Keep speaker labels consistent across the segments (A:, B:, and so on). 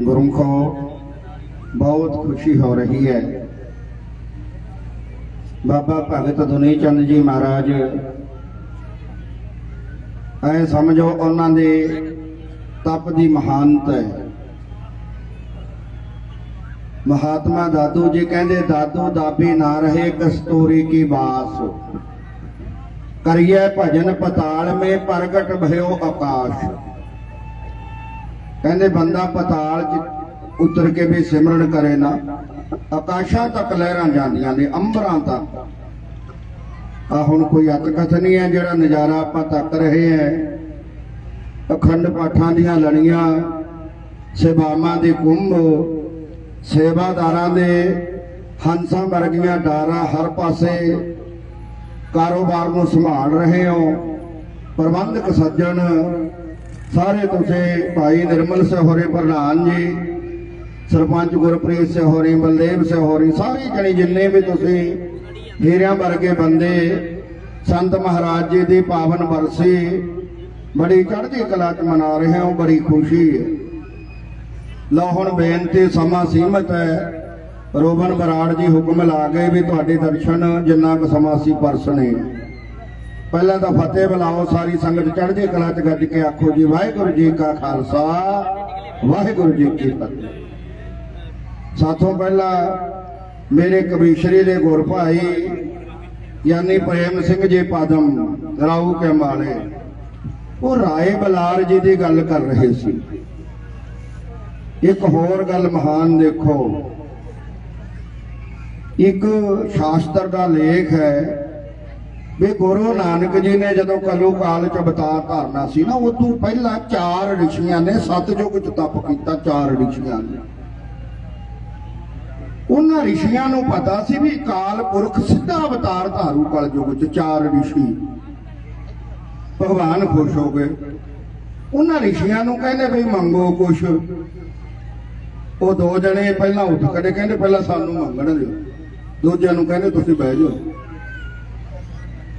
A: ਗੁਰਮਖੋ ਬਹੁਤ ਖੁਸ਼ੀ ਹੋ ਰਹੀ ਹੈ। ਬਾਬਾ ਭਗਤ ਦੁਨੀ ਚੰਦ ਜੀ ਮਹਾਰਾਜ ਐ ਸਮਝੋ ਉਹਨਾਂ ਦੇ ਤਪ ਦੀ ਮਹਾਨਤ ਹੈ। ਮਹਾਤਮਾ ਦਾਦੂ ਜੀ ਕਹਿੰਦੇ, ਦਾਦੂ ਦਾਬੀ ਨਾ ਰਹੇ ਕਸਤੂਰੀ ਕੀ ਬਾਸ। ਕਰੀਏ ਭਜਨ ਪਤਾਲ ਮੇ ਪ੍ਰਗਟ ਭਇਓ ਆਕਾਸ਼ ਕਹਿੰਦੇ ਬੰਦਾ ਪਤਾਲ ਚ ਉਤਰ ਕੇ ਵੀ ਸਿਮਰਨ ਕਰੇ ਨਾ, ਆਕਾਸ਼ਾਂ ਤੱਕ ਲਹਿਰਾਂ ਜਾਂਦੀਆਂ ਨੇ, ਅੰਬਰਾਂ ਤੱਕ। ਆ ਹੁਣ ਕੋਈ ਅਤ ਨਹੀਂ ਹੈ, ਜਿਹੜਾ ਨਜ਼ਾਰਾ ਆਪਾਂ ਤੱਕ ਰਹੇ ਹੈ। ਅਖੰਡ ਪਾਠਾਂ ਦੀਆਂ ਲੜੀਆਂ, ਸੇਵਾਵਾਂ ਦੇ ਕੁੰਭ, ਸੇਵਾਦਾਰਾਂ ਦੇ ਹੰਸਾਂ ਵਰਗੀਆਂ ਡਾਰਾਂ ਹਰ ਪਾਸੇ ਕਾਰੋਬਾਰ ਨੂੰ ਸੰਭਾਲ ਰਹੇ ਹੋ। ਪ੍ਰਬੰਧਕ ਸੱਜਣ ਸਾਰੇ ਤੁਸੀਂ ਭਾਈ ਨਿਰਮਲ ਸਹੋਰੇ, ਪ੍ਰਧਾਨ ਜੀ, ਸਰਪੰਚ ਗੁਰਪ੍ਰੀਤ ਸਹੋਰੀ, ਬਲਦੇਵ ਸਹੋਰੀ, ਸਾਰੇ ਜਣੇ ਜਿੰਨੇ ਵੀ ਤੁਸੀਂ ਹੀਰਿਆਂ ਵਰਗੇ ਬੰਦੇ, ਸੰਤ ਮਹਾਰਾਜ ਜੀ ਦੀ ਪਾਵਨ ਵਰਸੀ ਬੜੀ ਚੜ੍ਹਦੀ ਕਲਾ ਚ ਮਨਾ ਰਹੇ ਹੋ, ਬੜੀ ਖੁਸ਼ੀ ਹੈ। ਲਓ ਹੁਣ ਬੇਨਤੀ, ਸਮਾਂ ਸੀਮਤ ਹੈ। ਰੋਬਨ ਬਰਾੜ ਜੀ ਹੁਕਮ ਲਾ ਗਏ ਵੀ ਤੁਹਾਡੇ ਦਰਸ਼ਨ ਜਿੰਨਾ ਕੁ ਸਮਾਂ ਸੀ ਪਰਸਣੇ। ਪਹਿਲਾਂ ਤਾਂ ਫਤਿਹ ਬੁਲਾਓ, ਸਾਰੀ ਸੰਗਤ ਚੜ੍ਹਦੀ ਕਲਾ ਚ ਗੱਜ ਕੇ ਆਖੋ ਜੀ, ਵਾਹਿਗੁਰੂ ਜੀ ਕਾ ਖਾਲਸਾ, ਵਾਹਿਗੁਰੂ ਜੀ ਕੀ ਫਤਿਹ। ਸਾਥੋਂ ਪਹਿਲਾਂ ਮੇਰੇ ਕਬੀਸ਼ਰੀ ਦੇ ਗੁਰ ਭਾਈ ਯਾਨੀ ਪ੍ਰੇਮ ਸਿੰਘ ਜੀ ਪਾਦਮ ਰਾਉ ਕੇ ਮਾਲੇ ਉਹ ਰਾਏ ਬਲਾਰ ਜੀ ਦੀ ਗੱਲ ਕਰ ਰਹੇ ਸੀ। ਇੱਕ ਹੋਰ ਗੱਲ ਮਹਾਨ ਦੇਖੋ। ਇੱਕ ਸ਼ਾਸਤਰ ਦਾ ਲੇਖ ਹੈ ਵੀ ਗੁਰੂ ਨਾਨਕ ਜੀ ਨੇ ਜਦੋਂ ਕਲੂ ਕਾਲ ਚ ਅਵਤਾਰ ਧਾਰਨਾ ਸੀ ਨਾ ਉਹ ਤੋਂ ਪਹਿਲਾਂ ਚਾਰ ਰਿਸ਼ੀਆਂ ਨੇ ਸਤਜੁਗ ਚ ਤਪ ਕੀਤਾ ਚਾਰ ਰਿਸ਼ੀਆਂ ਨੇ। ਉਹਨਾਂ ਰਿਸ਼ੀਆਂ ਨੂੰ ਪਤਾ ਸੀ ਵੀ ਕਾਲ ਪੁਰਖ ਸਿੱਧਾ ਅਵਤਾਰ ਧਾਰੂ ਕਲਯੁਗ ਚ ਚਾਰ ਰਿਸ਼ੀ। ਭਗਵਾਨ ਖੁਸ਼ ਹੋ ਗਏ। ਉਹਨਾਂ ਰਿਸ਼ੀਆਂ ਨੂੰ ਕਹਿੰਦੇ ਵੀ ਮੰਗੋ ਕੁਛ। ਉਹ ਦੋ ਜਣੇ ਪਹਿਲਾਂ ਉੱਠ ਖੜੇ, ਕਹਿੰਦੇ ਪਹਿਲਾਂ ਸਾਨੂੰ ਮੰਗਣ ਦਿਓ। ਦੂਜਿਆਂ ਨੂੰ ਕਹਿੰਦੇ ਤੁਸੀਂ ਬਹਿ ਜਾਓ।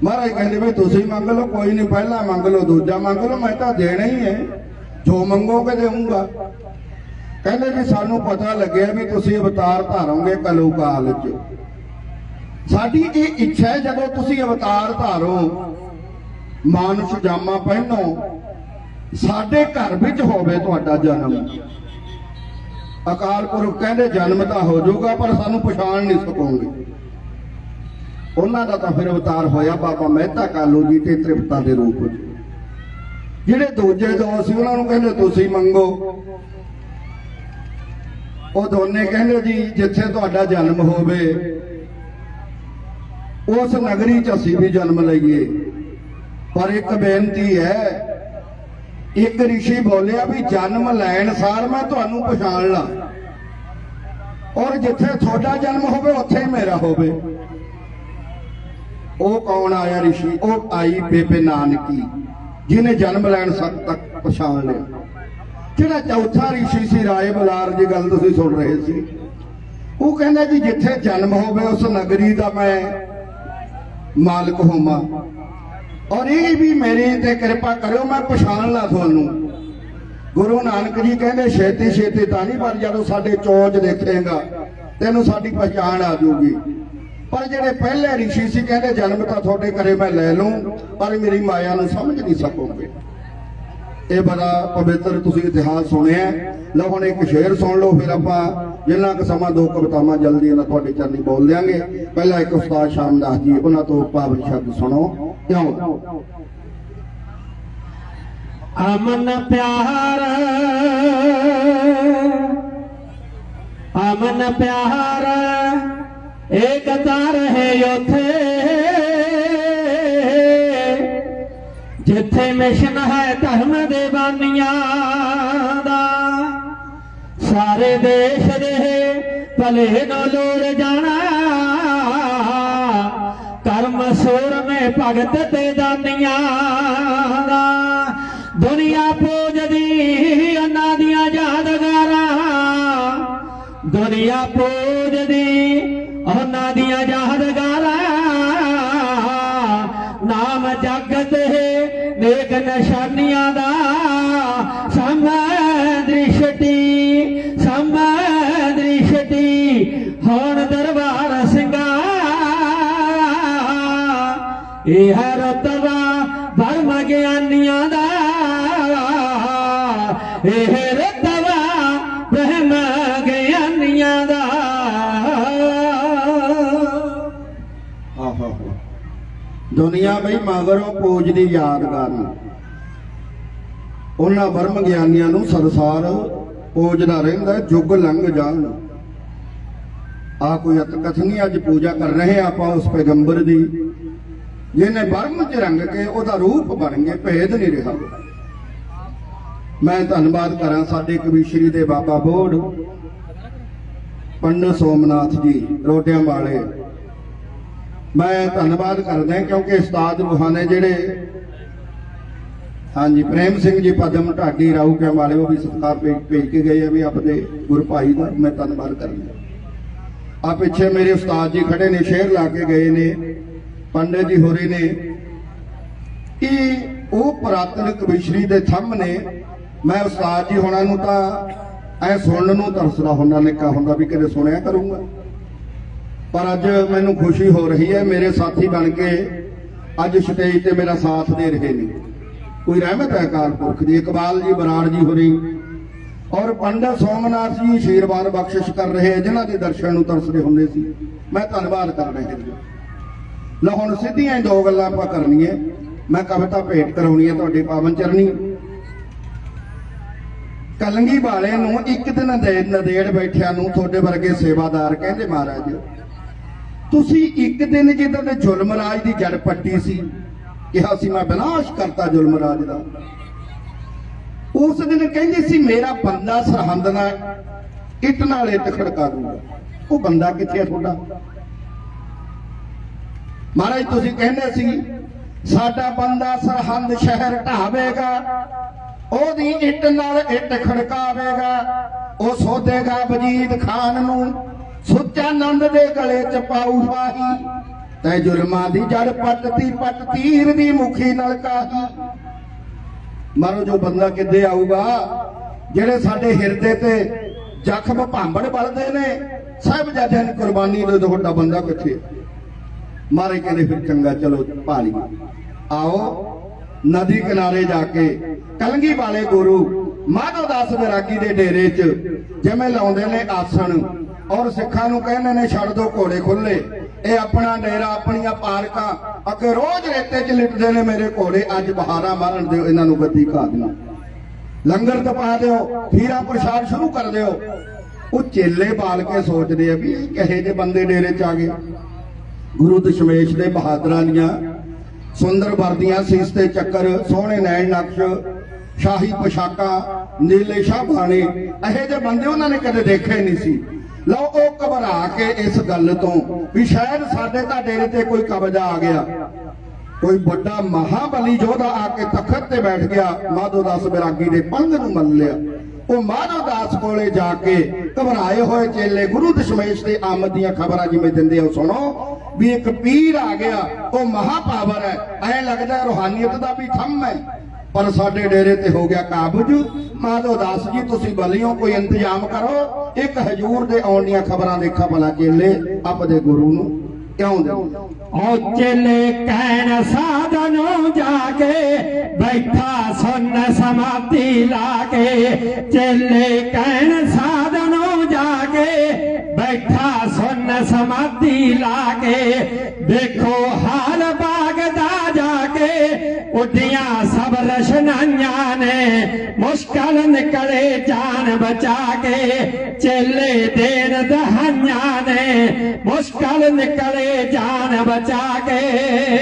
A: ਮਹਾਰਾਜ ਕਹਿੰਦੇ ਵੀ ਤੁਸੀਂ ਮੰਗ ਲਓ, ਕੋਈ ਨਹੀਂ ਪਹਿਲਾਂ ਮੰਗ ਲਓ, ਦੂਜਾ ਮੰਗ ਲਓ, ਮੈਂ ਤਾਂ ਦੇਣਾ ਹੀ ਹੈ। ਜੋ ਮੰਗੋਗੇ ਦੇਵਾਂਗਾ ਕਹਿੰਦੇ ਵੀ ਸਾਨੂੰ ਪਤਾ ਲੱਗਿਆ ਵੀ ਤੁਸੀਂ ਅਵਤਾਰ ਧਾਰੋਗੇ ਕਲੂ ਕਾਲ ਚ ਸਾਡੀ ਇਹ ਇੱਛਾ ਹੈ ਜਦੋਂ ਤੁਸੀਂ ਅਵਤਾਰ ਧਾਰੋ, ਮਾਨੁਸ਼ ਜਾਮਾ ਪਹਿਨੋ, ਸਾਡੇ ਘਰ ਵਿੱਚ ਹੋਵੇ ਤੁਹਾਡਾ ਜਨਮ। ਅਕਾਲ ਪੁਰਖ ਕਹਿੰਦੇ ਜਨਮ ਤਾਂ ਹੋ ਜਾਊਗਾ, ਪਰ ਸਾਨੂੰ ਪਛਾਣ ਨਹੀਂ ਸਕੋਗੇ। ਉਹਨਾਂ ਦਾ ਤਾਂ ਫਿਰ ਅਵਤਾਰ ਹੋਇਆ ਬਾਬਾ ਮਹਿਤਾ ਕਾਲੂ ਜੀ ਤੇ ਤ੍ਰਿਪਤਾ ਦੇ ਰੂਪ ਵਿੱਚ। ਜਿਹੜੇ ਦੂਜੇ ਦੋ ਸੀ, ਉਹਨਾਂ ਨੂੰ ਕਹਿੰਦੇ ਤੁਸੀਂ ਮੰਗੋ। ਉਹ ਦੋਨੇ ਕਹਿੰਦੇ ਜੀ, ਜਿੱਥੇ ਤੁਹਾਡਾ ਜਨਮ ਹੋਵੇ, ਉਸ ਨਗਰੀ 'ਚ ਅਸੀਂ ਵੀ ਜਨਮ ਲਈਏ। ਪਰ ਇੱਕ ਬੇਨਤੀ ਹੈ, ਇੱਕ ਰਿਸ਼ੀ ਬੋਲਿਆ ਵੀ ਜਨਮ ਲੈਣ ਸਾਰ ਮੈਂ ਤੁਹਾਨੂੰ ਪਛਾਣ ਲਾਂ। ਔਰ ਜਿੱਥੇ ਤੁਹਾਡਾ ਜਨਮ ਹੋਵੇ, ਉੱਥੇ ਹੀ ਮੇਰਾ ਹੋਵੇ। ਉਹ ਕੌਣ ਆਇਆ ਰਿਸ਼ੀ? ਉਹ ਆਈ ਬੇਬੇ ਨਾਨਕੀ, ਜਿਹਨੇ ਜਨਮ ਲੈਣ ਸਭ ਤੱਕ ਪਛਾਣ ਲਿਆ। ਜਿਹੜਾ ਚੌਥਾ ਰਿਸ਼ੀ ਸੀ, ਰਾਏ ਬਲਾਰ ਦੀ ਗੱਲ ਤੁਸੀਂ ਸੁਣ ਰਹੇ ਸੀ। ਉਹ ਕਹਿੰਦਾ ਜੀ, ਜਿੱਥੇ ਜਨਮ ਹੋਵੇ, ਉਸ ਨਗਰੀ ਦਾ ਮੈਂ ਮਾਲਕ ਹੋਵਾਂ। ਔਰ ਇਹ ਵੀ ਮੇਰੇ ਤੇ ਕਿਰਪਾ ਕਰਿਓ, ਮੈਂ ਪਛਾਣ ਲਾ ਤੁਹਾਨੂੰ। ਗੁਰੂ ਨਾਨਕ ਜੀ ਕਹਿੰਦੇ ਛੇਤੀ ਛੇਤੀ ਤਾਂ ਨਹੀਂ ਪਰ ਜਦੋਂ ਸਾਡੇ ਚੋਜ ਦੇਖੇਗਾ, ਤੈਨੂੰ ਸਾਡੀ ਪਛਾਣ ਆ ਜਾਊਗੀ। ਪਰ ਜਿਹੜੇ ਪਹਿਲੇ ਰਿਸ਼ੀ ਸੀ, ਕਹਿੰਦੇ ਜਨਮ ਤਾਂ ਤੁਹਾਡੇ ਘਰੇ ਮੈਂ ਲੈ ਲੂੰ ਪਰ ਮੇਰੀ ਮਾਇਆ ਨੂੰ ਸਮਝ ਨਹੀਂ ਸਕੋਗੇ। ਇਹ ਬੜਾ ਪਵਿੱਤਰ ਤੁਸੀਂ ਇਤਿਹਾਸ ਸੁਣਿਆ ਲਓ ਹੁਣ ਇੱਕ ਸ਼ੇਰ ਸੁਣ ਲਓ, ਫਿਰ ਆਪਾਂ ਜਿੰਨਾ ਕੁ ਸਮਾਂ ਦੋ ਕਵਿਤਾਵਾਂ ਜਲਦੀ ਨਾਲ ਤੁਹਾਡੇ ਚਰਨੀ ਬੋਲ ਦਿਆਂਗੇ। ਪਹਿਲਾਂ ਇੱਕ ਉਸਤਾਦ ਸ਼ਾਮਦਾਸ ਜੀ, ਉਹਨਾਂ ਤੋਂ ਪਾਵਨ ਸ਼ਬਦ ਸੁਣੋ। ਕਿਉਂ?
B: ਅਮਨ ਪਿਆਰ ਅਮਨ ਪਿਆਰ। ਕਤਾਰ ਹੈ ਉਥੇ, ਜਿੱਥੇ ਮਿਸ਼ਨ ਹੈ ਧਰਮ ਦੇ ਬਾਨੀਆਂ ਦਾ। ਸਾਰੇ ਦੇਸ਼ ਦੇ ਭਲੇ ਨੂੰ ਲੋੜ ਜਾਣਾ, ਕਰਮ ਸੂਰ ਮੇ ਭਗਤ ਤੇ ਦਾਨੀਆਂ ਦਾ। ਦੁਨੀਆ ਪੂਜਦੀ ਉਹਨਾਂ ਦੀਆਂ ਯਾਦਗਾਰਾਂ, ਦੁਨੀਆ ਪੂਜਦੀ ਉਹਨਾਂ ਦੀਆਂ ਜਹਦ ਗਾਲਾਂ। ਨਾਮ ਜਗਤ ਹੈ, ਨੇਕ ਨਿਸ਼ਾਨੀਆਂ ਦਾ ਸਮ ਦ੍ਰਿਸ਼ਟੀ ਸਮ ਦ੍ਰਿਸ਼ਟੀ। ਹੋਣ ਦਰਬਾਰ ਸਿੰਘਾ, ਇਹ
A: ਰਤਨ ਦੁਨੀਆ ਬਈ ਮਗਰੋਂ ਪੂਜਦੀ ਯਾਦਗਾਰ ਨੂੰ ਉਹਨਾਂ ਬਰਮ ਗਿਆਨੀਆਂ ਨੂੰ ਸੰਸਾਰ ਪੂਜਦਾ ਰਹਿੰਦਾ ਹੈ, ਲੰਘ ਜਾਣ। ਆ ਕੋਈ ਅਤ ਕਥਨੀ ਅੱਜ ਪੂਜਾ ਕਰ ਰਹੇ ਆਪਾਂ ਉਸ ਪੈਗੰਬਰ ਦੀ। ਜਿਹਨੇ ਬਰਮ ਚ ਰੰਗ ਕੇ ਉਹਦਾ ਰੂਪ ਬਣ ਗਏ ਭੇਦ ਨਹੀਂ ਰਿਹਾ। ਮੈਂ ਧੰਨਵਾਦ ਕਰਾਂ ਸਾਡੇ ਕਵੀਸ਼ਰੀ ਦੇ ਬਾਬਾ ਬੋੜ ਪੰਡਤ ਸੋਮਨਾਥ ਜੀ ਰੋਟਿਆਂ ਵਾਲੇ। ਮੈਂ ਧੰਨਵਾਦ ਕਰਦਾ ਕਿਉਂਕਿ ਉਸਤਾਦ ਰੂਹਾਨੇ ਜਿਹੜੇ ਹਾਂਜੀ, ਪ੍ਰੇਮ ਸਿੰਘ ਜੀ ਪਦਮ, ਢਾਡੀ ਰਾਉ ਕੇ ਵਾਲੇ, ਉਹ ਵੀ ਸਤਿਕਾਰ ਭੇਜ ਭੇਜ ਕੇ ਗਏ ਆ ਵੀ ਆਪਣੇ ਗੁਰੂ ਭਾਈ ਦਾ ਮੈਂ ਧੰਨਵਾਦ ਕਰਦਾ ਆ ਪਿੱਛੇ ਮੇਰੇ ਉਸਤਾਦ ਜੀ ਖੜੇ ਨੇ, ਸ਼ੇਰ ਲਾ ਕੇ ਗਏ ਨੇ, ਪੰਡਿਤ ਜੀ ਹੋਰੇ ਨੇ। ਇਹ ਉਹ ਪੁਰਾਤਨ ਕਵਿਸ਼ਰੀ ਦੇ ਥੰਮ ਨੇ ਮੈਂ ਉਸਤਾਦ ਜੀ ਹੋਣਾ ਨੂੰ ਤਾਂ ਐ ਸੁਣਨ ਨੂੰ ਤਰਸਦਾ ਹੁੰਦਾ, ਨਿੱਕਾ ਹੁੰਦਾ ਵੀ ਕਦੇ ਸੁਣਿਆ ਕਰੂੰਗਾ। ਪਰ ਅੱਜ ਮੈਨੂੰ ਖੁਸ਼ੀ ਹੋ ਰਹੀ ਹੈ ਮੇਰੇ ਸਾਥੀ ਬਣ ਕੇ ਅੱਜ ਸਟੇਜ ਤੇ ਮੇਰਾ ਸਾਥ ਦੇ ਰਹੇ ਨੇ। ਕੋਈ ਰਹਿਮਤ ਹੈ ਅਕਾਲ ਪੁਰਖ ਦੀ? ਇਕਬਾਲ ਜੀ ਬਰਾੜ ਜੀ ਹੋਰੀ ਔਰ ਪੰਡਤ ਸੋਮਨਾਥ ਜੀ ਆਸ਼ੀਰਵਾਦ ਬਖਸ਼ਿਸ਼ ਕਰ ਰਹੇ ਹੈ, ਜਿਨ੍ਹਾਂ ਦੇ ਦਰਸ਼ਨ ਨੂੰ ਤਰਸਦੇ ਹੁੰਦੇ ਸੀ। ਮੈਂ ਧੰਨਵਾਦ ਕਰ ਰਿਹਾ ਜੀ ਲਓ ਹੁਣ ਸਿੱਧੀਆਂ ਹੀ ਦੋ ਗੱਲਾਂ ਆਪਾਂ ਕਰਨੀਆਂ। ਮੈਂ ਕਵਿਤਾ ਭੇਟ ਕਰਾਉਣੀ ਹੈ ਤੁਹਾਡੇ ਪਾਵਨ ਚਰਨੀ। ਕਲੰਗੀ ਵਾਲੇ ਨੂੰ ਇੱਕ ਦਿਨ ਨਦੇ- ਨਦੇੜ ਬੈਠਿਆਂ ਨੂੰ ਤੁਹਾਡੇ ਵਰਗੇ ਸੇਵਾਦਾਰ ਕਹਿੰਦੇ ਮਹਾਰਾਜ ਤੁਸੀਂ ਇੱਕ ਦਿਨ ਜਿੱਦਾਂ ਦੇ ਜ਼ੁਲਮ ਰਾਜ ਦੀ ਜੜ ਪੱਟੀ ਸੀ, ਕਿਹਾ ਸੀ, ਮੈਂ ਵਿਨਾਸ਼ ਕਰਤਾ ਜ਼ੁਲਮ ਰਾਜ ਦਾ। ਉਸ ਦਿਨ ਕਹਿੰਦੇ ਸੀ, ਮੇਰਾ ਬੰਦਾ ਸਰਹੰਦ ਨਾਲ ਇੱਟ ਨਾਲ ਇੱਟ ਖੜਕਾ ਦੂੰਗਾ। ਉਹ ਬੰਦਾ ਕਿੱਥੇ ਹੈ ਤੁਹਾਡਾ? ਮਹਾਰਾਜ, ਤੁਸੀਂ ਕਹਿੰਦੇ ਸੀ, ਸਾਡਾ ਬੰਦਾ ਸਰਹੰਦ ਸ਼ਹਿਰ ਢਾਵੇਗਾ, ਉਹਦੀ ਇੱਟ ਨਾਲ ਇੱਟ ਖੜਕਾਵੇਗਾ, ਉਹ ਸੋਧੇਗਾ ਵਜੀਦ ਖਾਨ ਨੂੰ ਸੁੱਚਾ ਨੰਦ ਦੇ ਗਲੇ ਚ ਪਾਉ ਫਾਹੀ ਤੈ ਜ਼ੁਲਮਾਂ ਦੀ ਜੜ ਪੱਟਤੀ, ਪੱਟ ਤੀਰ ਦੀ ਮੁਖੀ ਨਾਲ ਕਾਹੀ। ਮਾਰੋ ਜੋ ਬੰਦਾ ਕਿੱਦੇ ਆਊਗਾ, ਜਿਹੜੇ ਸਾਡੇ ਹਿਰਦੇ ਤੇ ਜ਼ਖਮ ਭਾਂਬੜ ਬਲਦੇ ਨੇ, ਸਭ ਜਾਜਾਂ ਦੀ ਕੁਰਬਾਨੀ ਦੇ ਤੁਹਾਡਾ ਬੰਦਾ ਕਿੱਥੇ ਮਾਰੇ ਕਹਿੰਦੇ ਫਿਰ ਚੰਗਾ, ਚਲੋ ਭਾਲੀ। ਆਓ, ਨਦੀ ਕਿਨਾਰੇ ਜਾ ਕੇ ਕਲੰਗੀ ਵਾਲੇ ਗੁਰੂ ਮਾਧਵ ਦਾਸ ਵਿਰਾਗੀ ਦੇ ਡੇਰੇ 'ਚ, ਜਿਵੇਂ ਲਾਉਂਦੇ ਨੇ ਆਸਣ ਔਰ ਸਿੱਖਾਂ ਨੂੰ ਕਹਿੰਦੇ ਨੇ ਛੱਡ ਦੋ ਘੋੜੇ ਖੁੱਲੇ ਇਹ ਆਪਣਾ ਡੇਰਾ, ਆਪਣੀਆਂ ਪਾਰਕਾਂ, ਅੱਗੇ ਰੋਜ਼ ਰੇਤੇ 'ਚ ਲਿਟਦੇ ਨੇ ਮੇਰੇ ਘੋੜੇ, ਅੱਜ ਬਹਾਰਾ ਮਾਰਨ ਦਿਓ ਇਹਨਾਂ ਨੂੰ ਗੱਦੀ ਘਾ ਦੇਣਾ ਲੰਗਰ ਤਪਾ ਦਿਓ, ਖੀਰਾ ਪ੍ਰਸ਼ਾਦ ਸ਼ੁਰੂ ਕਰ ਦਿਓ। ਉਹ ਚੇਲੇ ਬਾਲ ਕੇ ਸੋਚਦੇ ਆ ਵੀ ਇਹ ਕਹੇ ਜੇ ਬੰਦੇ ਡੇਰੇ 'ਚ ਆ ਗਏ। ਗੁਰੂ ਦਸ਼ਮੇਸ਼ ਦੇ ਬਹਾਦਰਾਂ ਦੀਆਂ ਸੁੰਦਰ ਵਰਦੀਆਂ, ਸੀਸ ਤੇ ਚੱਕਰ, ਸੋਹਣੇ ਨੈਣ ਨਕਸ਼, ਸ਼ਾਹੀ ਪੋਸ਼ਾਕਾਂ, ਨੀਲੇ ਸ਼ਾਹ ਬਾਣੇ ਇਹੋ ਜਿਹੇ ਬੰਦੇ ਉਹਨਾਂ ਨੇ ਕਦੇ ਦੇਖੇ ਨਹੀਂ ਸੀ। ਲਓ ਉਹ ਘਬਰਾ ਕੇ ਇਸ ਗੱਲ ਤੋਂ ਵੀ ਸ਼ਾਇਦ ਸਾਡੇ ਤਾਂ ਡੇਰੇ ਤੇ ਕੋਈ ਕਬਜ਼ਾ ਆ ਗਿਆ। ਕੋਈ ਵੱਡਾ ਮਹਾਬਲੀ ਯੋਧਾ ਆ ਕੇ ਤਖਤ ਤੇ ਬੈਠ ਗਿਆ, ਮਾਧੋ ਦਾਸ ਬਿਰਾਗੀ ਦੇ ਪੰਧ ਨੂੰ ਮੰਨ ਲਿਆ। ਉਹ ਮਾਧੋ ਦਾਸ ਕੋਲੇ ਜਾ ਕੇ ਘਬਰਾਏ ਹੋਏ ਚੇਲੇ ਗੁਰੂ ਦਸ਼ਮੇਸ਼ ਦੇ ਆਮਦ ਦੀਆਂ ਖਬਰਾਂ ਜਿਵੇਂ ਦਿੰਦੇ ਹੋ ਸੁਣੋ, ਵੀ ਇੱਕ ਪੀਰ ਆ ਗਿਆ, ਉਹ ਮਹਾ ਪਾਵਰ ਹੈ। ਐ ਲੱਗਦਾ ਰੋਹਾਨੀਅਤ ਦਾ ਵੀ ਥੰਮ ਹੈ। ਪਰ ਸਾਡੇ ਡੇਰੇ ਤੇ ਹੋ ਗਿਆ ਕਾਬਜ। ਮਾਧੋ ਦਾਸ ਜੀ, ਤੁਸੀਂ ਬਲਿਓ, ਕੋਈ ਇੰਤਜ਼ਾਮ ਕਰੋ। ਇੱਕ ਹਜੂਰ ਦੇ ਆਉਣ ਦੀਆਂ ਖਬਰਾਂ ਦੇਖਾ ਭਲਾ ਚੇਲੇ ਆਪਦੇ ਗੁਰੂ ਨੂੰ। ਕਿਉਂ ਦੇ?
B: ਉਹ ਚੇਲੇ ਕਹਿਣ, ਸਾਧਨੋਂ ਜਾ ਕੇ ਬੈਠਾ ਸੁਨ ਸਮਾਧੀ ਲਾ ਕੇ ਚੇਲੇ ਕਹਿਣ, ਸਾਧਨੋਂ ਜਾ ਕੇ ਬੈਠਾ ਸੁਨ ਸਮਾਧੀ ਲਾ ਕੇ ਦੇਖੋ ਹਾਲ ਬਾਗ ਦਾ ਜਾ ਕੇ ਉੱਡੀਆਂ ਸਭ ਰਸ਼ਨਾਈਆਂ ਨੇ ਮੁਸ਼ਕਲ ਨਿਕਲੇ ਜਾਨ ਬਚਾ ਕੇ। ਚੇਲੇ ਦੇਣ ਦਹਾਈਆਂ ਨੇ ਮੁਸ਼ਕਲ ਨਿਕਲੇ ਜਾਨ ਬਚਾ ਕੇ।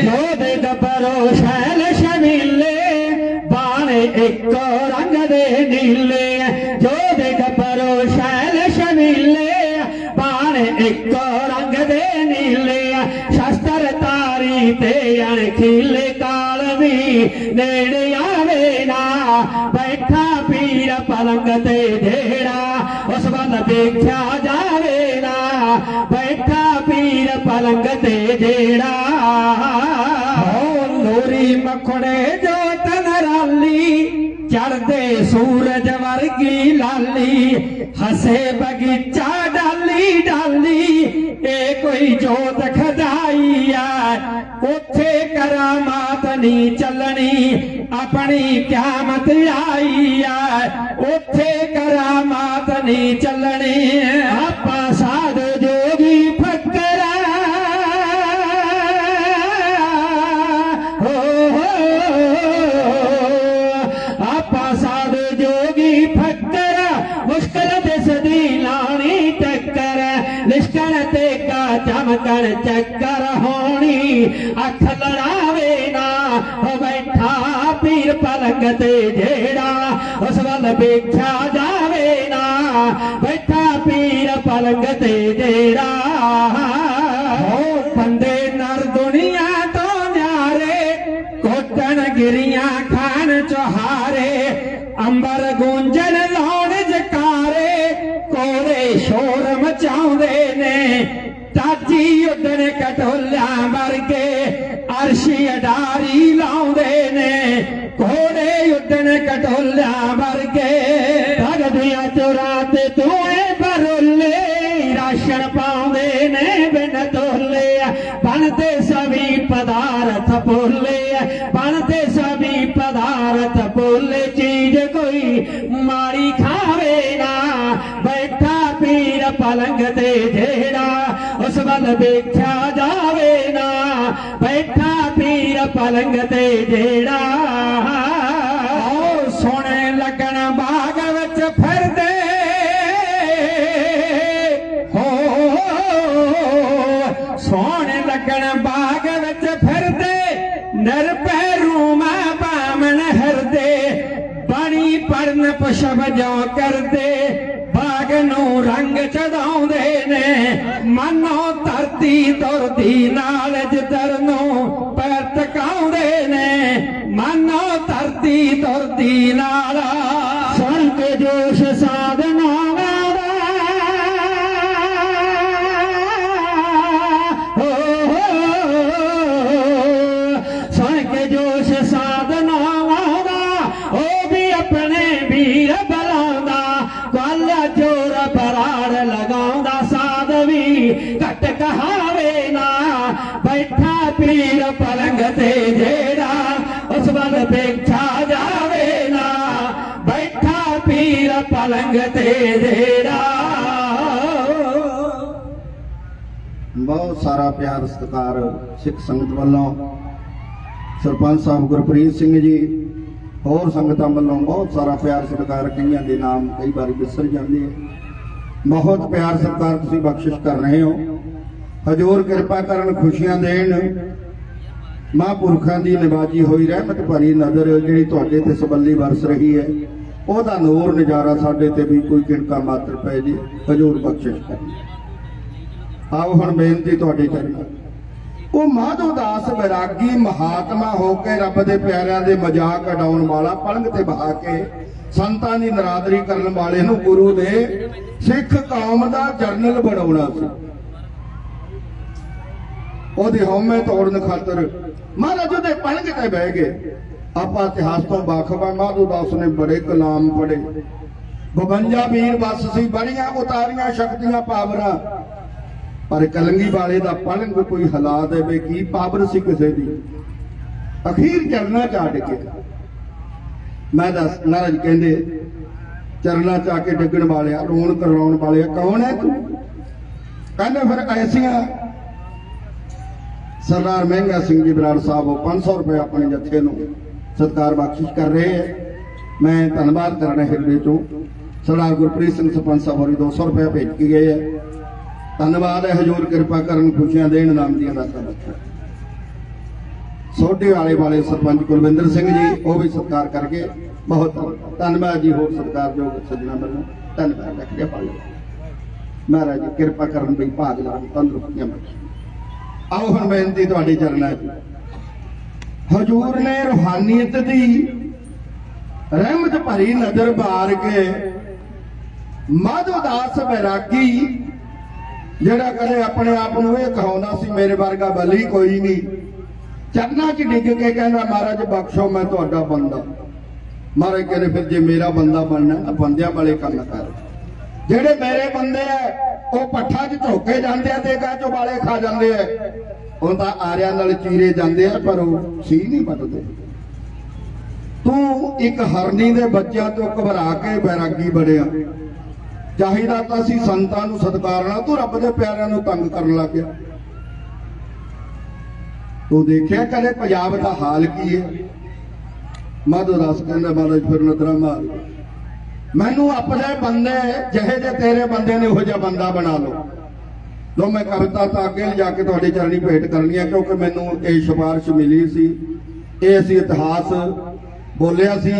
B: ਜੋਦੇ ਗੱਭਰੋ ਸ਼ੈਲ ਸ਼ਮੀਲੇ, ਬਾਣੇ ਇੱਕੋ ਰੰਗ ਦੇ ਨੀਲੇ। ਜੋਦੇ ਗੱਭਰੋ ਸ਼ੈਲ ਸ਼ਮੀਲੇ, ਬਾਣੇ ਇੱਕੋ ਰੰਗ ਦੇ ਨੀਲੇ। ਸ਼ਸਤਰ ਤਾਰੀ ਤੇ ਅਣਖੀਲੇ ਕਾਲ ਵੀ ਨੇੜੇ ਆਵੇ ਨਾ ਬੈਠਾ ਪੀਰ ਪਲੰਗ ਤੇ ਢੇੜਾ ਉਸ ਵੱਲ ਦੇਖਿਆ ਜਾਵੇ ਨਾ ਬੈਠਾ ਪੀਰ ਪਲੰਗ ਤੇ ਢੇੜਾ ਹੋ ਲੋਰੀ ਮਖੜੇ ਜੋ ਤਨ ਰਾਲੀ ਚੜਦੇ ਸੂਰਜ ਵਰਗੀ ਲਾਲੀ, ਹਸੇ ਬਗੀਚਾ ਡਾਲੀ ਡਾਲੀ ਇਹ ਕੋਈ ਜੋਤ ਖਦਾਈ ਆ ਉੱਥੇ ਕਰਾਮਾਤ ਨਹੀਂ ਚੱਲਣੀ ਆਪਣੀ ਕਿਆਮਤ ਆਈ ਆ ਉੱਥੇ ਕਰਾਮਾਤ ਨਹੀਂ ਚੱਲਣੀ ਆਪਾਂ चकर ना हो बैठा पीर पलंग ते जेड़ा उस वल जावे ना बैठा पीर पलंग ते ਲਾਉਂਦੇ ਨੇ ਕੋਲੇ ਉੱਡਣ ਕਟੋਲਿਆਂ ਵਰਗੇ, ਭਗਦੀਆਂ ਚੋਰਾਂ ਤੇ ਤੋਏ ਬਰੋਲੇ ਰਾਸ਼ਨ ਪਾਉਂਦੇ ਨੇ ਬਿਨ ਤੋਲੇ ਬਣਦੇ ਸਭੀ ਪਦਾਰਥ ਭੋਲੇ ਬਣਦੇ ਸਭੀ ਪਦਾਰਥ ਭੋਲੇ, ਚੀਜ਼ ਕੋਈ ਮਾਰੀ ਖਾਵੇ ਨਾ। ਬੈਠਾ ਪੀਰ ਪਲੰਗ ਤੇ ਜਿਹੜਾ, ਉਸ ਵੱਲ ਵੇਖਿਆ ਜਾਵੇ ਨਾ। पलंग ते जेड़ा ਪਲੰਗ ਤੇ
A: ਬਹੁਤ ਸਾਰਾ ਪਿਆਰ, ਸਤਿਕਾਰ ਸਿੱਖ ਸੰਗਤ ਵੱਲੋਂ। ਸਰਪੰਚ ਸਾਹਿਬ ਗੁਰਪ੍ਰੀਤ ਸਿੰਘ ਜੀ, ਹੋਰ ਸੰਗਤਾਂ ਵੱਲੋਂ ਬਹੁਤ ਸਾਰਾ ਪਿਆਰ, ਸਤਿਕਾਰ ਕਈਆਂ ਦੇ ਨਾਮ ਕਈ ਵਾਰੀ ਵਿਸਰ ਜਾਂਦੇ ਬਹੁਤ ਪਿਆਰ, ਸਤਿਕਾਰ ਤੁਸੀਂ ਬਖਸ਼ਿਸ਼ ਕਰ ਰਹੇ ਹੋ। ਹਜੂਰ ਕਿਰਪਾ ਕਰਨ ਖੁਸ਼ੀਆਂ ਦੇਣ। ਮਹਾਂਪੁਰਖਾਂ ਦੀ ਨਿਵਾਜੀ ਹੋਈ ਰਹਿਮਤ ਭਰੀ ਨਜ਼ਰ ਜਿਹੜੀ ਤੁਹਾਡੇ ਤੇ ਸਬੱਲੀ ਵਰਸ ਰਹੀ ਹੈ। ਉਹਦਾ ਨੂਰ ਨਜ਼ਾਰਾ ਸਾਡੇ ਤੇ ਵੀ ਕੋਈ ਕਿਣਕਾ ਮਾਤਰ ਪੈ ਜੇ, ਹਜੂਰ ਬਖਸ਼ਿਸ਼ ਕਰੇ। ਆਓ ਹੁਣ ਬੇਨਤੀ ਤੁਹਾਡੀ ਚਰਨਾਂ ਉਹ ਮਾਧੋ ਦਾਸ ਵਿਰਾਗੀ ਮਹਾਤਮਾ ਹੋ ਕੇ ਰੱਬ ਦੇ ਪਿਆਰਿਆਂ ਦੇ ਮਜ਼ਾਕ ਉਡਾਉਣ ਵਾਲਾ ਪਲੰਗ ਤੇ ਬਹਾ ਕੇ ਸੰਤਾਂ ਦੀ ਨਰਾਦਰੀ ਕਰਨ ਵਾਲੇ ਨੂੰ ਗੁਰੂ ਨੇ ਸਿੱਖ ਕੌਮ ਦਾ ਜਰਨਲ ਬਣਾਉਣਾ ਸੀ। ਉਹਦੇ ਹਉਮੈ ਤੋੜਨ ਖਾਤਰ ਮਹਾਰਾਜ ਉਹਦੇ ਪਲੰਗ ਤੇ ਬਹਿ ਗਏ। ਆਪਾਂ ਇਤਿਹਾਸ ਤੋਂ ਬਾਖਬਾ ਮਾਧੋ ਦਾਸ ਨੇ ਬੜੇ ਕਲਾਮ ਪੜੇ 52 ਵੀਰ ਬਸ ਸੀ, ਬੜੀਆਂ ਉਤਾਰੀਆਂ ਸ਼ਕਤੀਆਂ, ਪਾਵਰਾਂ। ਪਰ ਕਲੰਗੀ ਵਾਲੇ ਦਾ ਪਲੰਗ ਕੋਈ ਹਿਲਾ ਦੇਵੇ, ਕੀ ਪਾਵਰ ਸੀ ਕਿਸੇ ਦੀ? ਅਖੀਰ ਚਰਨਾ ਚਾਟ ਕੇ। ਮੈਂ ਦੱਸ, ਮਹਾਰਾਜ ਕਹਿੰਦੇ, ਚਰਨਾ ਚਾ ਕੇ ਡਿੱਗਣ ਵਾਲਿਆ, ਰੋਣ ਕਰਵਾਉਣ ਵਾਲਿਆ, ਕੌਣ ਹੈ ਤੂੰ? ਕਹਿੰਦੇ ਫਿਰ ਐਸੀਆਂ ਸਰਦਾਰ ਮਹਿੰਗਾ ਸਿੰਘ ਜੀ ਬਰਾੜ ਸਾਹਿਬ, ਉਹ 500 ਰੁਪਏ ਆਪਣੇ ਜੱਥੇ ਨੂੰ ਸਤਕਾਰ ਬਖਸ਼ਿਸ਼ ਕਰ ਰਹੇ ਹੈ। ਮੈਂ ਧੰਨਵਾਦ ਕਰਨਾ ਹਿਰਦੇ ਤੋਂ ਸਰਦਾਰ ਗੁਰਪ੍ਰੀਤ ਸਿੰਘ ਸਰਪੰਚ ਸਾਹਿਬ ਹੋਰੀ 200 ਰੁਪਏ ਭੇਜ ਕੇ ਗਏ ਹੈ ਧੰਨਵਾਦ ਹੈ ਹਜੂਰ ਕਿਰਪਾ ਕਰਨ ਖੁਸ਼ੀਆਂ ਦੇਣ ਨਾਮ ਦੀਆਂ ਦਾਤਾਂ ਬਖਸ਼ਣ ਸੋਢੇ ਵਾਲੇ ਵਾਲੇ ਸਰਪੰਚ ਕੁਲਵਿੰਦਰ ਸਿੰਘ ਜੀ, ਉਹ ਵੀ ਸਤਿਕਾਰ ਕਰਕੇ ਬਹੁਤ ਧੰਨਵਾਦ ਜੀ, ਹੋਰ ਸਤਿਕਾਰਯੋਗ ਸੱਜਣਾ ਵੱਲੋਂ ਧੰਨਵਾਦ ਰੱਖਦੇ ਪਾਲੋ ਮਹਾਰਾਜ ਕਿਰਪਾ ਕਰਨ ਵੀ ਭਾਗ ਲਾ ਤੰਦਰੁਸਤੀਆਂ ਬਖਸ਼ਣ। ਆਓ ਹੁਣ ਬੇਨਤੀ ਤੁਹਾਡੇ ਚਰਨਾਂ 'ਚ। ਹਜੂਰ ਨੇ ਰੂਹਾਨੀਅਤ ਦੀ ਰਹਿਮਤ ਭਰੀ ਨਜ਼ਰ ਬਾਰ ਕੇ ਮਾਧੋ ਬੈਰਾਗੀ, ਜਿਹੜਾ ਕਦੇ ਆਪਣੇ ਆਪ ਨੂੰ ਇਹ ਕਹਾਉਂਦਾ ਸੀ, ਮੇਰੇ ਵਰਗਾ ਬਲੀ ਕੋਈ ਨਹੀਂ। ਚਰਨਾਂ 'ਚ ਡਿੱਗ ਕੇ ਕਹਿੰਦਾ, ਮਹਾਰਾਜ, ਬਖਸ਼ੋ, ਮੈਂ ਤੁਹਾਡਾ ਬੰਦਾ। ਮਹਾਰਾਜ ਕਹਿੰਦੇ, ਫਿਰ ਜੇ ਮੇਰਾ ਬੰਦਾ ਬਣਨਾ ਤਾਂ ਬੰਦਿਆਂ ਵਾਲੇ ਕੰਮ ਕਰ। ਜਿਹੜੇ ਮੇਰੇ ਬੰਦੇ ਆ, ਉਹ ਪੱਠਾ 'ਚ ਝੋਕੇ ਜਾਂਦੇ ਆ ਤੇ ਗਾਂ 'ਚੋਂ ਵਾਲੇ ਖਾ ਜਾਂਦੇ ਆ। ਉਹ ਤਾਂ ਆਰਿਆਂ ਨਾਲ ਚੀਰੇ ਜਾਂਦੇ ਆ, ਪਰ ਉਹ ਸੀ ਨਹੀਂ ਪੱਟਦੇ ਤੂੰ ਇੱਕ ਹਰਨੀ ਦੇ ਬੱਚਿਆਂ ਤੋਂ ਘਬਰਾ ਕੇ ਬੈਰਾਗੀ ਬਣਿਆ। ਚਾਹੀਦਾ ਤਾਂ ਸੀ ਸੰਤਾਂ ਨੂੰ ਸਤਿਕਾਰਨਾ ਤੂੰ ਰੱਬ ਦੇ ਪਿਆਰਿਆਂ ਨੂੰ ਤੰਗ ਕਰਨ ਲੱਗ ਗਿਆ। ਤੂੰ ਦੇਖਿਆ ਕਦੇ ਪੰਜਾਬ ਦਾ ਹਾਲ ਕੀ ਹੈ? ਮਾਧੋ ਦਾਸ ਕਹਿੰਦਾ ਮਹਾਰਾਜ ਫਿਰ ਨਦਰਾ ਮਾਰ ਮੈਨੂੰ ਆਪਣੇ ਬੰਦੇ, ਜਿਹੇ ਜੇ ਤੇਰੇ ਬੰਦੇ ਨੇ, ਉਹ ਜਿਹਾ ਬੰਦਾ ਬਣਾ ਲਓ। ਲੋ ਮੈਂ ਕਵਿਤਾ ਤਾਂ ਅੱਗੇ ਲਿਜਾ ਕੇ ਤੁਹਾਡੇ ਚਰਣੀ ਭੇਟ ਕਰਨੀ ਹੈ ਕਿਉਂਕਿ ਮੈਨੂੰ ਇਹ ਸਿਫਾਰਿਸ਼ ਮਿਲੀ ਸੀ। ਇਹ ਅਸੀਂ ਇਤਿਹਾਸ ਬੋਲਿਆ ਸੀ।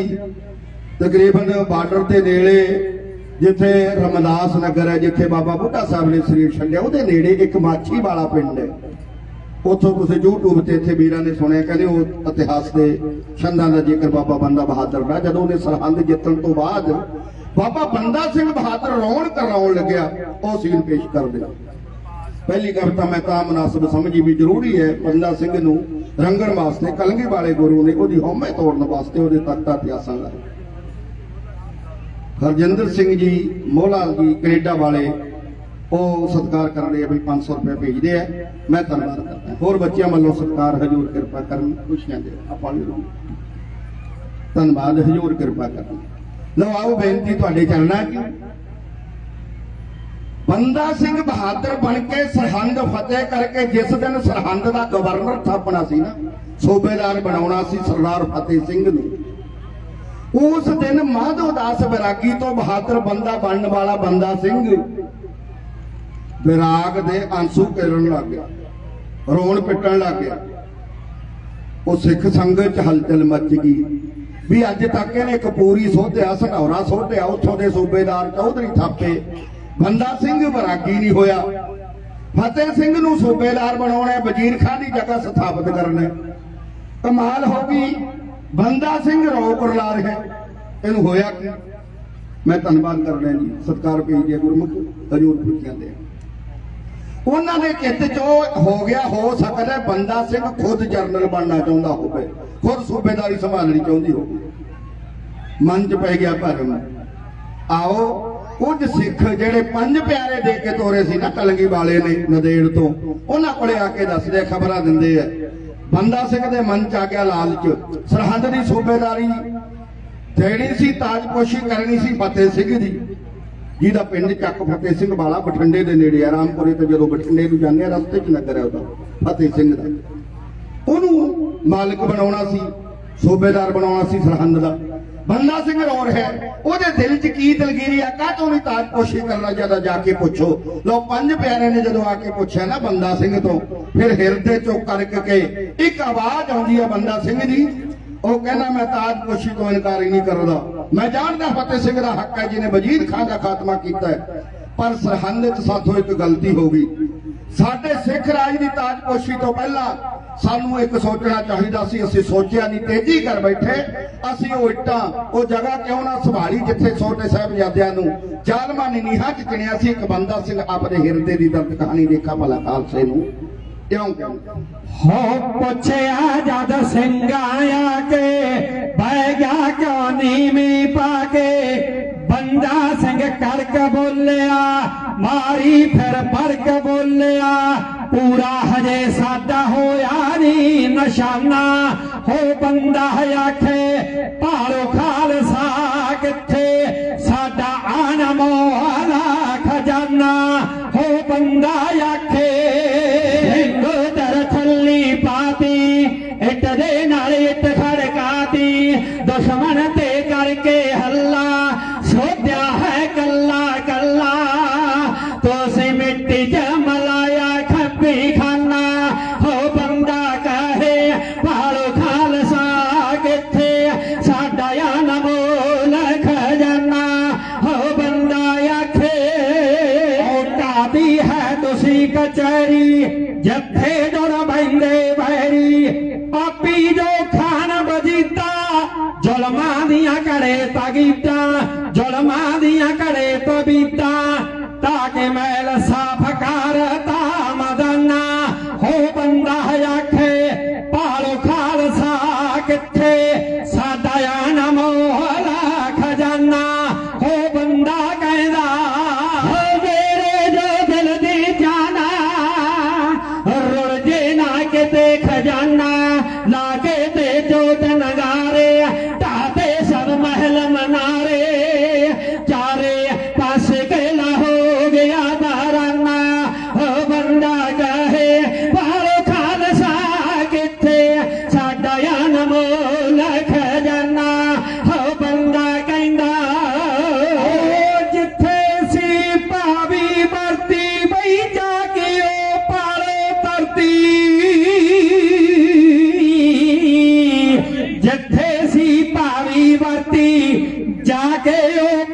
A: ਤਕਰੀਬਨ ਬਾਰਡਰ ਦੇ ਨੇੜੇ ਜਿੱਥੇ ਰਮਦਾਸ ਨਗਰ ਹੈ, ਜਿੱਥੇ ਬਾਬਾ ਬੁੱਢਾ ਸਾਹਿਬ ਨੇ ਸਰੀਰ ਛੱਡਿਆ, ਉਹਦੇ ਨੇੜੇ ਇੱਕ ਮਾਛੀ ਵਾਲਾ ਪਿੰਡ ਹੈ। ਉੱਥੋਂ ਤੁਸੀਂ YouTube ਤੇ ਇੱਥੇ ਵੀਰਾਂ ਨੇ ਸੁਣਿਆ, ਕਹਿੰਦੇ ਉਹ ਇਤਿਹਾਸ ਦੇ ਛੰਦਾਂ ਦਾ ਜ਼ਿਕਰ ਬਾਬਾ ਬੰਦਾ ਬਹਾਦਰ ਦਾ। ਜਦੋਂ ਉਹਨੇ ਸਰਹੰਦ ਜਿੱਤਣ ਤੋਂ ਬਾਅਦ ਬਾਬਾ ਬੰਦਾ ਸਿੰਘ ਬਹਾਦਰ ਰੌਣ ਕਰਾਉਣ ਲੱਗਿਆ, ਉਹ ਸੀਨ ਪੇਸ਼ ਕਰਦੇ ਪਹਿਲੀ ਗੱਲ ਤਾਂ ਮੈਂ ਤਾਂ ਮناسب ਸਮਝੀ ਵੀ ਜ਼ਰੂਰੀ ਹੈ ਪੰਡਾ ਸਿੰਘ ਨੂੰ ਰੰਗਣ ਵਾਸਤੇ, ਕਲੰਗੀ ਵਾਲੇ ਗੁਰੂ ਨੇ ਉਹਦੀ ਹਉਮੈ ਤੋੜਨ ਵਾਸਤੇ ਉਹਦੇ ਤਖਤਾ ਪਿਆਸਾਂ ਲਾਇਆ ਹਰਜਿੰਦਰ ਸਿੰਘ ਜੀ, ਮੋਹਲਾ ਜੀ, ਕੈਨੇਡਾ ਵਾਲੇ, ਉਹ ਸਤਕਾਰ ਕਰਨ ਲਈ ਵੀ 500 ਰੁਪਏ ਭੇਜਦੇ ਆ। ਮੈਂ ਧੰਨਵਾਦ ਕਰਦਾ। ਹੋਰ ਬੱਚਿਆਂ ਵੱਲੋਂ ਸਤਿਕਾਰ, ਹਜੂਰ ਕਿਰਪਾ ਕਰਨ ਖੁਸ਼ੀਆਂ ਦੇ ਆਪਾਂ ਨੂੰ ਧੰਨਵਾਦ, ਹਜੂਰ ਕਿਰਪਾ ਕਰਨ। ਲਓ ਆਓ ਬੇਨਤੀ ਤੁਹਾਡੇ ਚੱਲਣਾ ਕਿ ਬੰਦਾ ਸਿੰਘ ਬਹਾਦਰ ਬਣ ਕੇ ਸਰਹੰਦ ਫਤਿਹ ਕਰਕੇ ਜਿਸ ਦਿਨ ਸਰਹੰਦ ਦਾ ਗਵਰਨਰ ਥਾਪਣਾ ਸੀ ਨਾ, ਸੂਬੇਦਾਰ ਬਣਾਉਣਾ ਸੀ ਸਰਦਾਰ ਫਤਿਹ ਸਿੰਘ ਨੂੰ। ਉਸ ਦਿਨ ਮਾਧੋ ਦਾਸ ਵਿਰਾਗੀ ਤੋਂ ਬਹਾਦਰ ਬੰਦਾ ਬਣਨ ਵਾਲਾ ਬੰਦਾ ਸਿੰਘ ਵਿਰਾਗ ਦੇ ਅੰਸੂ ਕਿਰਨ ਲੱਗ ਗਿਆ, ਰੋਣ ਪਿੱਟਣ ਲੱਗ ਗਿਆ। ਉਹ ਸਿੱਖ ਸੰਗਤ ਚ ਹਲਚਲ ਮਚ ਗਈ ਵੀ ਅੱਜ ਤੱਕ ਇਹਨੇ ਕਪੂਰੀ ਸੋਧਿਆ ਸਟੌਰਾ ਸੋਧਿਆ, ਉੱਥੋਂ ਦੇ ਸੂਬੇਦਾਰ ਚੌਧਰੀ ਥਾਪੇ। ਬੰਦਾ ਸਿੰਘ ਵਿਰਾਗੀ ਨਹੀਂ ਹੋਇਆ। ਫਤਿਹ ਸਿੰਘ ਨੂੰ ਸੂਬੇਦਾਰ ਬਣਾਉਣਾ ਵਜ਼ੀਰ ਖਾਨ ਦੀ ਜਗ੍ਹਾ ਸਥਾਪਿਤ ਕਰਨਾ ਕਮਾਲ ਹੋ ਗਈ। ਬੰਦਾ ਸਿੰਘ ਰੋ ਕਰਲਾ ਰਿਹਾ ਇਹਨੂੰ ਹੋਇਆ ਕੀ? ਮੈਂ ਧੰਨਵਾਦ ਕਰਦਾ ਜੀ। ਸਤਿਕਾਰ ਭੇਜਿਆ ਗੁਰਮੁਖ ਹਜੂਰ ਪੁੱਛਿਆ ਦੇ। ਉਹਨਾਂ ਦੇ ਚਿੱਤ ਚੋਂ ਹੋ ਗਿਆ, ਹੋ ਸਕਦਾ ਬੰਦਾ ਸਿੰਘ ਖੁਦ ਜਰਨਲ ਬਣਨਾ ਚਾਹੁੰਦਾ ਹੋਵੇ। ਖੁਦ ਸੂਬੇਦਾਰੀ ਸੰਭਾਲਣੀ ਚਾਹੁੰਦੀ ਹੋਵੇ। ਮਨ 'ਚ ਪੈ ਗਿਆ ਭਰਮ ਆਓ ਕੁਝ ਸਿੱਖ ਜਿਹੜੇ ਪੰਜ ਪਿਆਰੇ ਦੇ ਕੇ ਤੋਰੇ ਸੀ ਨਾ ਕਲੰਗੀ ਵਾਲੇ ਨੇ ਨਦੇੜ ਤੋਂ, ਉਹਨਾਂ ਕੋਲੇ ਆ ਕੇ ਦੱਸਦੇ ਖਬਰਾਂ ਦਿੰਦੇ ਆ। ਬੰਦਾ ਸਿੰਘ ਦੇ ਮਨ 'ਚ ਆ ਗਿਆ ਲਾਲਚ। ਸਰਹੰਦ ਦੀ ਸੂਬੇਦਾਰੀ ਦੇਣੀ ਸੀ, ਤਾਜਪੋਸ਼ੀ ਕਰਨੀ ਸੀ ਫਤਿਹ ਸਿੰਘ ਦੀ। ਜਿਹਦਾ ਪਿੰਡ ਚੱਕ ਫਤਿਹ ਸਿੰਘ ਵਾਲਾ ਬਠਿੰਡੇ ਦੇ ਨੇੜੇ ਆ, ਰਾਮਪੁਰੇ ਤੋਂ ਜਦੋਂ ਬਠਿੰਡੇ ਨੂੰ ਜਾਂਦੇ ਆ, ਰਸਤੇ 'ਚ ਨਗਰ ਹੈ ਉਹਦਾ, ਫਤਿਹ ਸਿੰਘ ਦਾ। ਉਹਨੂੰ ਮਾਲਕ ਬਣਾਉਣਾ ਸੀ, ਸੂਬੇਦਾਰ ਬਣਾਉਣਾ ਸੀ ਸਰਹੰਦ ਦਾ। ਬੰਦਾ ਸਿੰਘ ਰੋ ਰਿਹਾ ਉਹਦੇ ਦਿਲ 'ਚ ਕੀ ਦਿਲਗੀਰੀ ਆ? ਕਾਹਤੋਂ ਨਹੀਂ ਤਾਜਪੋਸ਼ੀ ਕਰਨਾ ਜਦੋਂ? ਜਾ ਕੇ ਪੁੱਛੋ। ਲੋ ਪੰਜ ਪਿਆਰੇ ਨੇ ਜਦੋਂ ਆ ਕੇ ਪੁੱਛਿਆ ਨਾ ਬੰਦਾ ਸਿੰਘ ਤੋਂ, ਫਿਰ ਹਿਰਦੇ ਚੋਂ ਕਰਕੇ ਕੇ ਇੱਕ ਆਵਾਜ਼ ਆਉਂਦੀ ਆ ਬੰਦਾ ਸਿੰਘ ਦੀ। ਉਹ ਕਹਿੰਦਾ, ਮੈਂ ਤਾਜਪੋਸ਼ੀ ਤੋਂ ਇਨਕਾਰ ਹੀ ਨਹੀਂ ਕਰਦਾ। ਮੈਂ ਜਾਣਦਾ ਫਤਿਹ ਸਿੰਘ ਦਾ ਹੱਕ ਹੈ, ਜਿਹਨੇ ਵਜੀਦ ਖਾਨ ਦਾ ਖਾਤਮਾ ਕੀਤਾ ਪਰ ਸਰਹੰਦ ਚ ਸਾਥੋਂ ਇੱਕ ਗਲਤੀ ਹੋ ਗਈ। ਸਾਡੇ ਸਿੱਖ ਰਾਜ ਦੀ ਤਾਜਪੋਸ਼ੀ ਤੋਂ ਪਹਿਲਾਂ ਸਾਨੂੰ ਇੱਕ ਸੋਚਣਾ ਚਾਹੀਦਾ ਸੀ, ਅਸੀਂ ਸੋਚਿਆ ਨਹੀਂ, ਤੇਜ਼ੀ ਕਰ ਬੈਠੇ। ਅਸੀਂ ਉਹ ਇੱਟਾਂ, ਉਹ ਜਗ੍ਹਾ ਕਿਉਂ ਨਾ ਸੰਭਾਲੀ ਜਿੱਥੇ ਛੋਟੇ ਸਾਹਿਬਜ਼ਾਦਿਆਂ ਨੂੰ ਜ਼ਾਲਮਾਂ ਨੇ ਨੀਹਾਂ ਚ ਚਿਣਿਆ ਸੀ, ਇੱਕ ਬੰਦਾ ਸਿੰਘ ਆਪਣੇ ਹਿਰਦੇ ਦੀ ਦਰਦ ਕਹਾਣੀ ਦੇਖਾ ਭਲਾ ਖਾਲਸੇ ਨੂੰ। ਕਿਉਂ?
B: ਹੋ ਪੁੱਛਿਆ ਜਦ ਸਿੰਘ ਆਇਆ ਕੇ, ਬਹਿ ਗਿਆ ਕਿਉਂ ਨੀਵੀਂ ਪਾ ਕੇ? ਬੰਦਾ ਸਿੰਘ ਕੜਕ ਬੋਲਿਆ ਮਾਰੀ ਫਿਰ ਫ਼ਰਕ ਬੋਲਿਆ। ਪੂਰਾ ਹਜੇ ਸਾਦਾ ਹੋਇਆ ਨੀ ਨਿਸ਼ਾਨਾ। ਹੋ ਬੰਦਾ ਆਖੇ, ਭਾਲੋ ਖਾਲਸਾ ਕਿੱਥੇ? ਸਾਡਾ ਆਨ ਮੋਹਲਾ ਖਜ਼ਾਨਾ। ਹੋ ਬੰਦਾ ਆਖੇ ਆਖੇ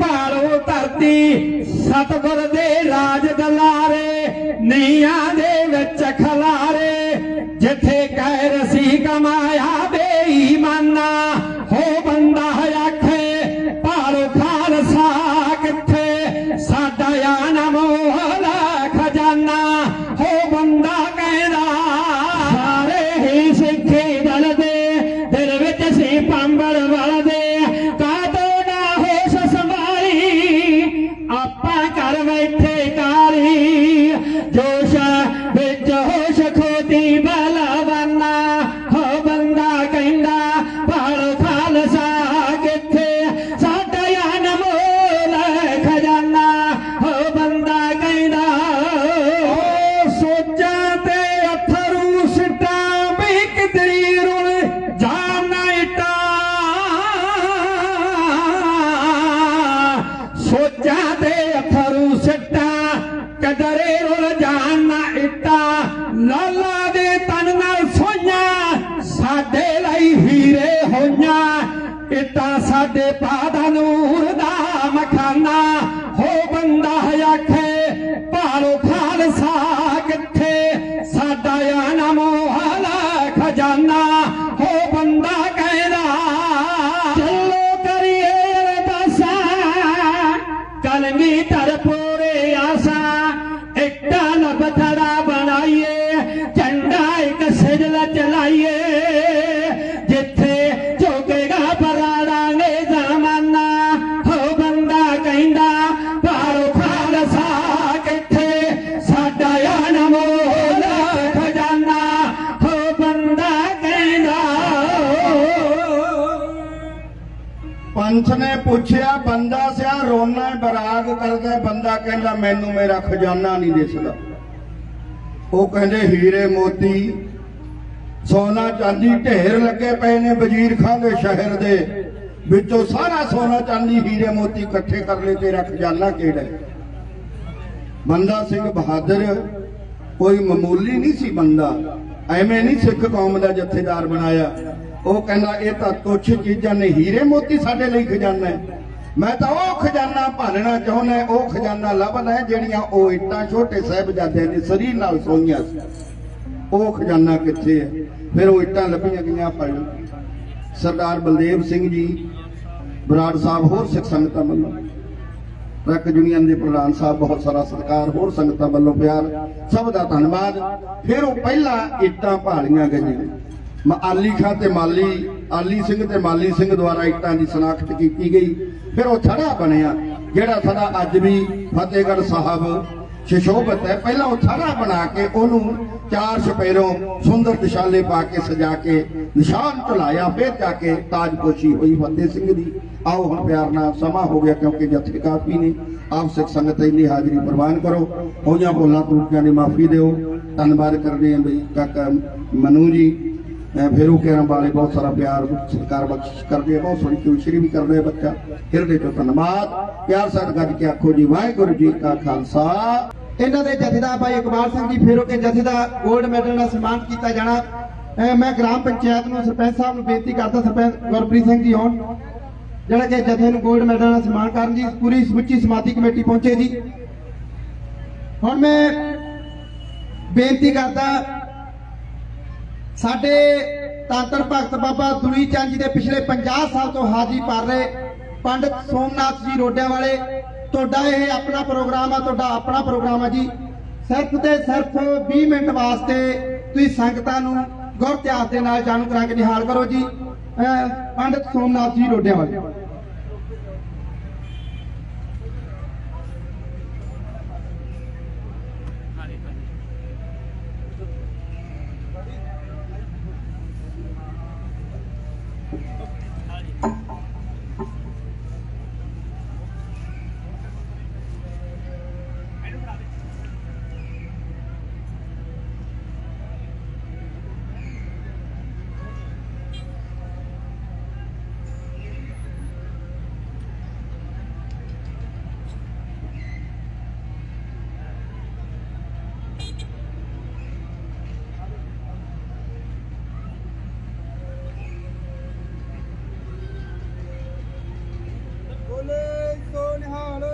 B: ਭਾਲੋ
C: ਧਰਤੀ ਸਤਗੁਰ ਦੇ ਰਾਜ ਦਲਾਰੇ ਨੀਆਂ ਦੇ ਵਿੱਚ
B: ਖਲਾ ਪੁੱਛਿਆ, ਬੰਦਾ ਸਿਆ, ਰੋਣਾ ਬਰਾਗ ਕਰਦਾ ਬੰਦਾ ਕਹਿੰਦਾ, ਮੈਨੂੰ ਮੇਰਾ ਖਜ਼ਾਨਾ ਨਹੀਂ ਦਿਸਦਾ। ਉਹ ਕਹਿੰਦੇ, ਹੀਰੇ ਮੋਤੀ, ਸੋਨਾ ਚਾਂਦੀ ਢੇਰ ਲੱਗੇ ਪਏ ਨੇ ਵਜ਼ੀਰ ਖਾਨ ਦੇ ਸ਼ਹਿਰ ਦੇ। ਵਿੱਚੋਂ ਸਾਰਾ ਸੋਨਾ ਚਾਂਦੀ ਹੀਰੇ ਮੋਤੀ ਇਕੱਠੇ ਕਰ ਲਏ, ਤੇਰਾ ਖਜ਼ਾਨਾ ਕਿਹੜਾ ਬੰਦਾ ਸਿੰਘ ਬਹਾਦਰ, ਕੋਈ ਮਾਮੂਲੀ ਨਹੀਂ ਸੀ ਬੰਦਾ। ਐਵੇਂ ਨਹੀਂ ਸਿੱਖ ਕੌਮ ਦਾ ਜਥੇਦਾਰ ਬਣਾਇਆ। ਉਹ ਕਹਿੰਦਾ, ਇਹ ਤਾਂ ਤੁੱਛ ਚੀਜ਼ਾਂ ਨੇ, ਹੀਰੇ ਮੋਤੀ ਸਾਡੇ ਲਈ ਖਜ਼ਾਨਾ ਹੈ। ਮੈਂ ਤਾਂ ਉਹ ਖਜ਼ਾਨਾ ਭਾਲਣਾ ਚਾਹੁੰਦਾ ਉਹ ਖਜ਼ਾਨਾ ਲੱਭਣਾ ਜਿਹੜੀਆਂ ਉਹ ਇੱਟਾਂ ਛੋਟੇ ਸਾਹਿਬਜ਼ਾਦਿਆਂ ਦੇ ਸਰੀਰ ਨਾਲ ਸੋਈਆਂ ਸੀ। ਉਹ ਖਜ਼ਾਨਾ ਕਿੱਥੇ ਹੈ? ਫਿਰ ਉਹ ਇੱਟਾਂ ਲੱਭੀਆਂ ਗਈਆਂ ਫੜ ਸਰਦਾਰ ਬਲਦੇਵ ਸਿੰਘ ਜੀ, ਬਰਾੜ ਸਾਹਿਬ, ਹੋਰ ਸਿੱਖ ਸੰਗਤਾਂ ਵੱਲੋਂ। ਟਰੱਕ ਯੂਨੀਅਨ ਦੇ ਪ੍ਰਧਾਨ ਸਾਹਿਬ, ਬਹੁਤ ਸਾਰਾ ਸਤਿਕਾਰ, ਹੋਰ ਸੰਗਤਾਂ ਵੱਲੋਂ ਪਿਆਰ, ਸਭ ਦਾ ਧੰਨਵਾਦ। ਫਿਰ ਉਹ ਪਹਿਲਾਂ ਇੱਟਾਂ ਭਾਲੀਆਂ ਗਈਆਂ। ਆਲੀ ਖਾਂ ਤੇ ਮਾਲੀ, ਆਲੀ ਸਿੰਘ ਤੇ ਮਾਲੀ ਸਿੰਘ ਦੁਆਰਾ ਇੱਟਾਂ ਦੀ ਸਨਾਖਤ ਕੀਤੀ ਗਈ। ਫਿਰ ਉਹ ਥੜਾ ਬਣਿਆ, ਜਿਹੜਾ ਸਾਡਾ ਅੱਜ ਵੀ ਫਤਿਹਗੜ੍ਹ ਸਾਹਿਬ ਸ਼ਿਸ਼ੋਭਤ ਹੈ। ਪਹਿਲਾਂ ਉਹ ਥੜਾ ਬਣਾ ਕੇ ਉਹਨੂੰ ਚਾਰ ਛਪੇਰੋਂ ਸੁੰਦਰ ਦਿਸ਼ਾਲੇ ਪਾ ਕੇ ਸਜਾ ਕੇ ਨਿਸ਼ਾਨ ਝੁਲਾਇਆ ਫਿਰ ਜਾ ਕੇ ਤਾਜਪੋਸ਼ੀ ਹੋਈ ਫਤਿਹ ਸਿੰਘ ਦੀ। ਆਓ ਹੁਣ ਪਿਆਰ ਨਾਲ ਸਮਾਂ ਹੋ ਗਿਆ ਕਿਉਂਕਿ ਜਥੇ ਕਾਫੀ ਨੇ। ਆਪ ਸਿੱਖ ਸੰਗਤ ਇੰਨੀ ਹਾਜ਼ਰੀ ਪ੍ਰਵਾਨ ਕਰੋ। ਹੋਈਆਂ ਬੋਲਾਂ ਤਰੁੱਟੀਆਂ ਦੀ ਮਾਫੀ ਦਿਓ। ਧੰਨਵਾਦ ਕਰਦੇ ਹਾਂ ਬਈ ਕਾਕਾ ਮਨੂ ਜੀ। ਅਹ ਫਿਰ ਉਹ ਕਹਿਣ ਵਾਲੇ ਬਹੁਤ ਸਾਰਾ ਪਿਆਰ, ਸਤਿਕਾਰ ਬਖਸ਼ਿਸ਼ ਕਰਦੇ ਆ, ਬਹੁਤ ਸੋਹਣੀ ਕਿਉਂ ਵੀ ਕਰਦੇ ਆ ਬੱਚਾ। ਹਿਰਦੇ ਤੋਂ ਧੰਨਵਾਦ। ਪਿਆਰ ਸਾਥ ਕੇ ਆਖੋ ਜੀ, ਵਾਹਿਗੁਰੂ ਜੀ ਕਾ ਖਾਲਸਾ।
D: ਇਹਨਾਂ ਦੇ ਜਥੇਦਾਰ ਭਾਈ ਇਕਬਾਲ ਸਿੰਘ ਜੀ, ਫੇਰੋ ਕੇ ਜਥੇ ਦਾ 골ਡ ਮੈਡਲ ਨਾਲ ਸਨਮਾਨ ਕੀਤਾ ਜਾਣਾ। ਮੈਂ ਗ੍ਰਾਮ ਪੰਚਾਇਤ ਨੂੰ ਸਰਪੰਚ ਸਾਹਿਬ ਨੂੰ ਬੇਨਤੀ ਕਰਦਾ, ਸਰਪੰਚ ਗੁਰਪ੍ਰੀਤ ਸਿੰਘ ਜੀ ਹੋਣ, ਜਿਹੜਾ ਕਿ ਜਥੇ ਨੂੰ 골ਡ ਮੈਡਲ ਨਾਲ ਸਨਮਾਨ ਕਰਨ ਜੀ ਪੂਰੀ ਸਮੁੱਚੀ ਸਮਾਤੀ ਕਮੇਟੀ ਪਹੁੰਚੇ ਜੀ। ਹੁਣ ਮੈਂ ਬੇਨਤੀ ਕਰਦਾ ਸਾਡੇ ਤਾਂਤਰ ਭਗਤ ਬਾਬਾ ਦੁਨੀ ਚੰਦ ਜੀ ਦੇ ਪਿਛਲੇ 50 ਸਾਲ ਤੋਂ ਹਾਜ਼ਰੀ ਭਰ ਰਹੇ ਪੰਡਤ ਸੋਮਨਾਥ ਜੀ ਰੋਡਿਆਂ ਵਾਲੇ, ਤੁਹਾਡਾ ਇਹ ਆਪਣਾ ਪ੍ਰੋਗਰਾਮ ਆ, ਤੁਹਾਡਾ ਆਪਣਾ ਪ੍ਰੋਗਰਾਮ ਆ ਜੀ। ਸਿਰਫ ਤੇ ਸਿਰਫ 20 ਮਿੰਟ ਵਾਸਤੇ ਤੁਸੀਂ ਸੰਗਤਾਂ ਨੂੰ ਗੁਰ ਇਤਿਹਾਸ ਦੇ ਨਾਲ ਜਾਣੂ ਕਰਾ ਕੇ ਨਿਹਾਲ ਕਰੋ ਜੀ। ਅਹ ਪੰਡਤ ਸੋਮਨਾਥ ਜੀ ਰੋਡਿਆਂ ਵਾਲੇ। 你好。